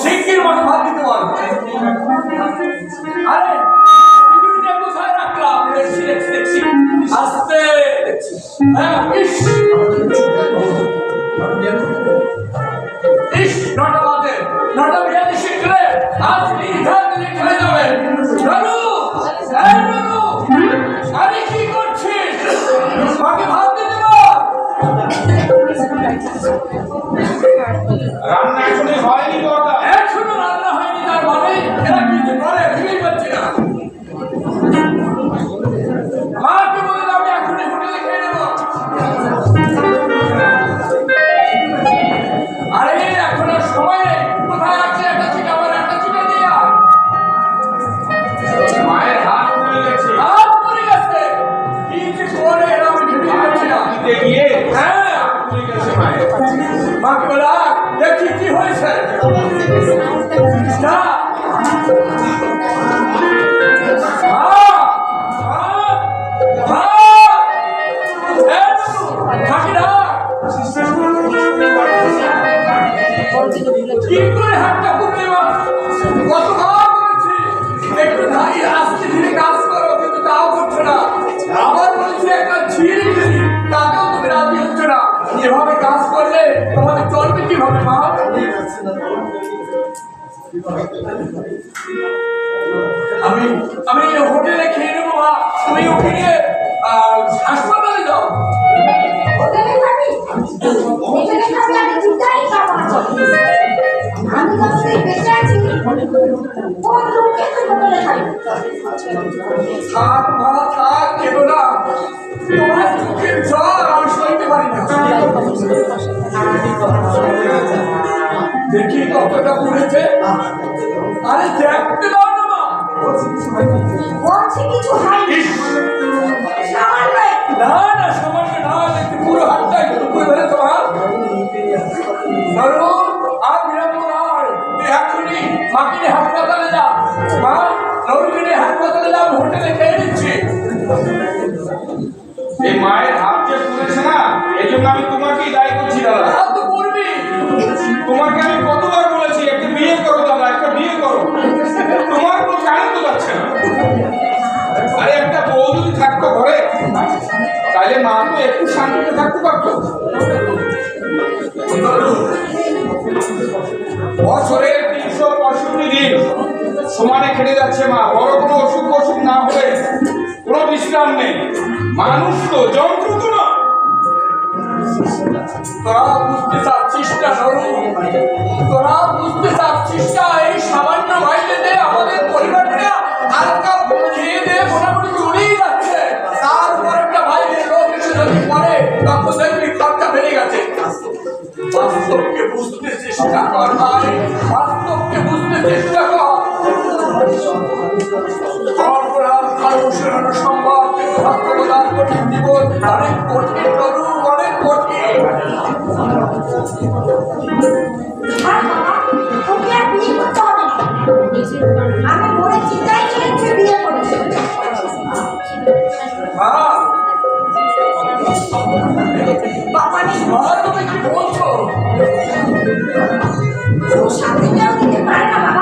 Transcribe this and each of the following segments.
শিগগির মাথা ভাত দিতে পারবে আরে কোথায় রাখলাম? দেখছি দেখছি দেখছি। আস্তে দেখছি। হ্যাঁ ইস! নটা বাজে। নটা রান্না এখনই হয়নি কথা বলেছি একটু দাঁড়িয়ে আসতে ধীরে কাজ করো কিন্তু তাও করছ না। আবার বলছি একটা তুমি রাজি হচ্ছে না। এভাবে কাজ করলে তোমাদের চলবে কীভাবে মা? আমি আমি হোটেলে খেয়ে নেব মা। তুমি আহ, হাসপাতালে যাও। হোটেলে খাবি? হোটেলে খাবি আমি চিন্তাই খাব না। থাক মা থাক কেবো না। তোমার দুঃখের জ্বর আমি সইতে পারি না। দেখি কতটা পড়েছে। আরে দেখতে দাও না মা। বলছি কিছু হয়নি। না। না। সামান্য না দেখতে পুরো হাতটা একটু ধরে তোমার হোটেলে খেয়ে নিচ্ছি। এই মায়ের হাত যে পড়েছে না এই জন্য আমি তোমাকেই দায়ী করছি দাদা। তো করবি। তোমাকে আমি কতবার বলেছি একটা বিয়ে করো দাদা একটা বিয়ে করো। তোমার কোনো কারণ তো যাচ্ছে না। আরে একটা বউ যদি থাকতো ঘরে তাহলে মা তো একটু শান্তিতে থাকতে পারতো। বছরে তিনশো পঁয়ষট্টি দিন সমানে খেটে যাচ্ছে মা, বড় কোনো অসুখ অসুখ না হলে কোনো বিশ্রাম নেই। মানুষ তো যন্ত্র তো না। তোরা বুঝতে চাচ্ছিস না তোরা বুঝতে চাচ্ছিস না, এই সামান্য আমাদের পরিবারটা, হালকা খেয়ে মোটামুটি চলেই যাচ্ছে। তারপর একটা লোক এসে যদি পরে তখন দেখবি খরচা বেড়ে গেছে। বাস্তবকে বুঝতে চেষ্টা কর ভাই, বাস্তবকে বুঝতে চেষ্টা বাবা, তুমি কি বলছো তোর শান্তিটাও দিতে পারে না বাবা।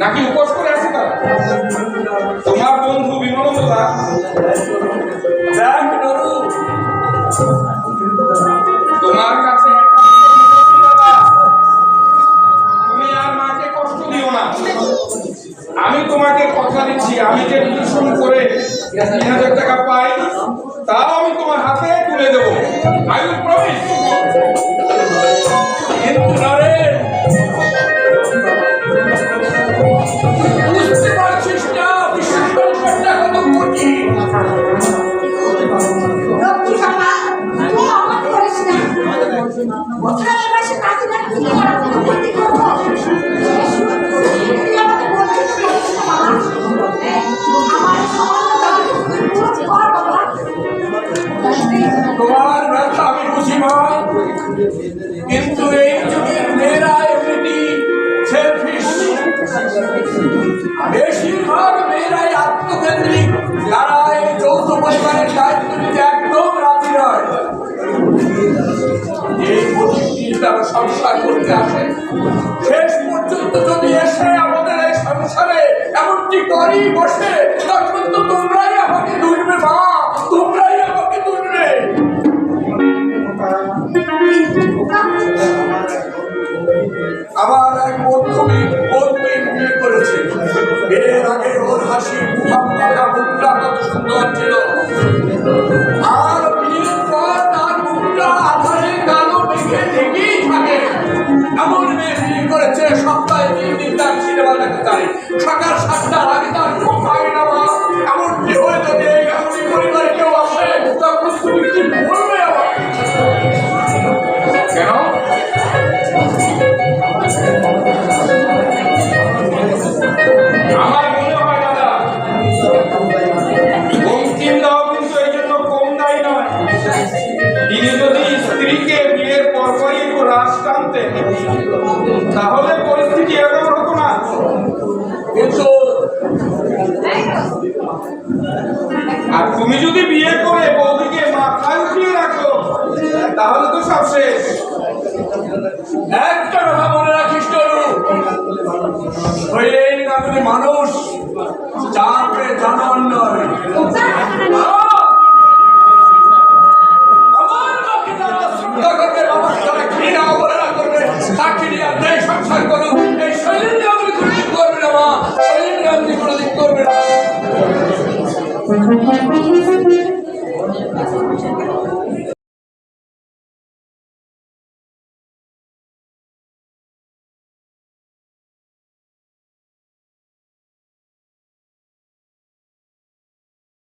নাকি উপোস করে আছে তারা? তোমার বন্ধু বিমলদা দেখ তোমার কাছে। তুমি মাকে দিও আমি তোমাকে কথা দিচ্ছি, আমি যে টিউশন করে তিন হাজার টাকা পাই, তাও আমি তোমার হাতে তুলে দেবো। আই উইল প্রমিস সংসার করতে আসে। শেষ পর্যন্ত যদি এসে আমাদের এই সংসারে এমনকি করেই বসে, তখন তো তোমরাই আমাকে দুলবে মা তোমরাই বিয়ে সপ্তাহে তিন দিন তার সিনেমা দেখতে চাই। সকাল সাতটার আগে তার ঘুম ভাঙে না মা। এমনটি হয়ে যদি এই পরিবারে কেউ আসে, তখন তুমি কি বলবে আমার কেন? আমার মনে জন্য কম স্ত্রীকে বিয়ের পরপরই রাশ টানতেন তাহলে পরিস্থিতি এরকম হতো না। কিন্তু আর তুমি যদি বিয়ে করে বৌদিকে মাথায় উঠিয়ে রাখো, তাহলে তো সব শেষ। একটা কথা মনে রাখিস তরু হইলেই না তুমি মানুষ